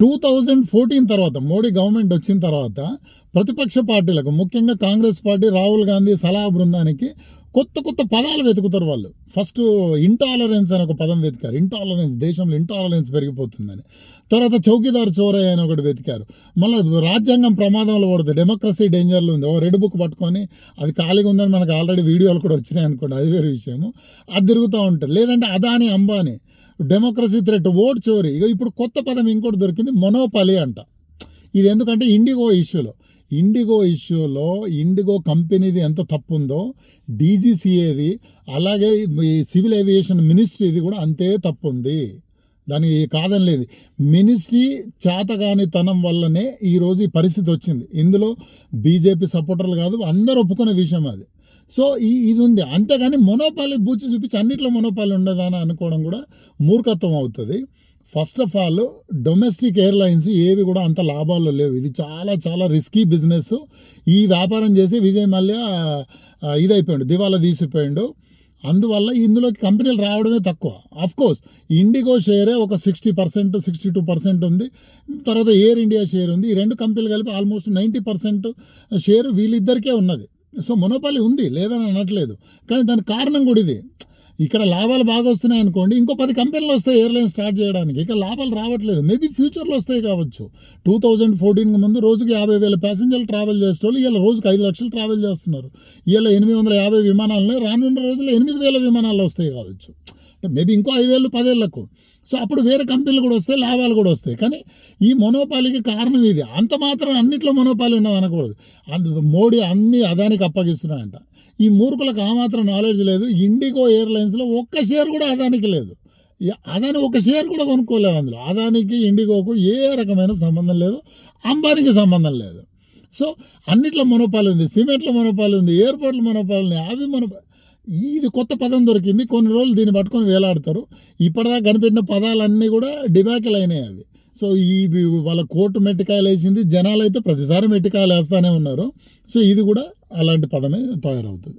Two thousand fourteen తర్వాత Modi government వచ్చిన తర్వాత ప్రతిపక్ష పార్టీలకు ముఖ్యంగా కాంగ్రెస్ పార్టీ రాహుల్ గాంధీ సలహా బృందానికి కొత్త కొత్త పదాలు వెతుకుతారు వాళ్ళు. ఫస్ట్ ఇంటాలరెన్స్ అని ఒక పదం వెతికారు. ఇంటాలరెన్స్ దేశంలో ఇంటాలరెన్స్ పెరిగిపోతుందని. తర్వాత చౌకీదార్ చోరయ్య అని ఒకటి వెతికారు. మళ్ళీ రాజ్యాంగం ప్రమాదంలో పడుతుంది డెమోక్రసీ డేంజర్లో ఉంది. ఓ రెడ్ బుక్ పట్టుకొని అది ఖాళీగా ఉందని మనకు ఆల్రెడీ వీడియోలు కూడా వచ్చినాయి అనుకోండి. అది వేరే విషయము. అది తిరుగుతూ ఉంటారు. లేదంటే Adani Ambani democracy threat vote చోరీ. ఇక ఇప్పుడు కొత్త పదం ఇంకోటి దొరికింది మొనోపలి అంట. ఇది ఎందుకంటే ఇండిగో ఇష్యూలో ఇండిగో ఇష్యూలో ఇండిగో కంపెనీది ఎంత తప్పు ఉందో డీజీసీఏది అలాగే ఈ సివిల్ ఏవియేషన్ మినిస్ట్రీది కూడా అంతే తప్పు ఉంది దానికి కాదని లేదు. మినిస్ట్రీ చేతగానితనం వల్లనే ఈరోజు ఈ పరిస్థితి వచ్చింది. ఇందులో బీజేపీ సపోర్టర్లు కాదు అందరూ ఒప్పుకునే విషయం అది. సో ఈ ఇది ఉంది అంతేగాని మొనోపాలి బూచి చూపించి అన్నిట్లో మొనోపాలి ఉండదని అనుకోవడం కూడా మూర్ఖత్వం అవుతుంది. First of all domestic airlines ఏవి కూడా అంత లాభాలు లేవు. ఇది చాలా చాలా రిస్కీ బిజినెస్ ఈ వ్యాపారం చేసి విజయ్ మల్య ఇదైపోయాడు దివాలా తీసిపోయాడు. అందువల్ల ఇందులోకి కంపెనీలు రావడమే తక్కువ. ఆఫ్ కోర్స్ ఇండిగో షేరే ఒక sixty percent sixty two percent ఉంది. తర్వాత ఎయిర్ ఇండియా షేర్ ఉంది. ఈ రెండు కంపెనీలు కలిపి ఆల్మోస్ట్ నైంటీ పర్సెంట్ షేర్ వీళ్ళిద్దరికే ఉన్నది. సో మొనోపాలి ఉంది లేదని అనట్లేదు. కానీ దానికి కారణం కూడా ఇది. ఇక్కడ లాభాలు బాగా వస్తున్నాయి అనుకోండి ఇంకో పది కంపెనీలు వస్తాయి ఎయిర్లైన్ స్టార్ట్ చేయడానికి. ఇక లాభాలు రావట్లేదు. మేబీ ఫ్యూచర్లో వస్తాయి కావచ్చు. టూ థౌజండ్ ఫోర్టీన్కి ముందు రోజుకి యాభై వేల ప్యాసింజర్లు ట్రావెల్ చేసేటోళ్ళు ఇలా రోజుకి ఐదు లక్షలు ట్రావెల్ చేస్తున్నారు. ఇలా ఎనిమిది వందల యాభై విమానాలనే రానున్న రోజుల్లో ఎనిమిది వేల విమానాలు వస్తాయి కావచ్చు. అంటే మేబీ ఇంకో ఐదేళ్ళు పదేళ్ళకు. సో అప్పుడు వేరే కంపెనీలు కూడా వస్తాయి లాభాలు కూడా వస్తాయి. కానీ ఈ మొనోపాలికి కారణం ఇది. అంత మాత్రం అన్నిట్లో మొనోపాలి ఉన్నాం అనకూడదు. అంత మోడీ అన్ని అదానికి అప్పగిస్తున్నాయంట ఈ మూర్ఖులకు ఆ మాత్రం నాలెడ్జ్ లేదు. ఇండిగో ఎయిర్లైన్స్లో ఒక్క షేర్ కూడా అదానికి లేదు. అదాని ఒక షేర్ కూడా కొనుక్కోలేదు అందులో. అదానికి ఇండిగోకు ఏ రకమైన సంబంధం లేదు. అంబానికి సంబంధం లేదు. సో అన్నిట్లో మనోపాలు ఉంది. సిమెంట్లో మనోపాలు ఉంది. ఎయిర్పోర్ట్లో మనోపాలు ఉన్నాయి అవి మొనోపాలు ఇది కొత్త పదం దొరికింది. కొన్ని రోజులు దీన్ని పట్టుకొని వేలాడతారు. ఇప్పటిదాకా కనిపెట్టిన పదాలన్నీ కూడా డిబాకిల్ అయినాయి అవి. సో ఈ వాళ్ళ కోర్టు మెట్టికాయలు వేసింది. జనాలు అయితే ప్రతిసారి మెట్టికాయలు వేస్తూనే ఉన్నారు. సో ఇది కూడా అలాంటి పదమే తయారవుతుంది.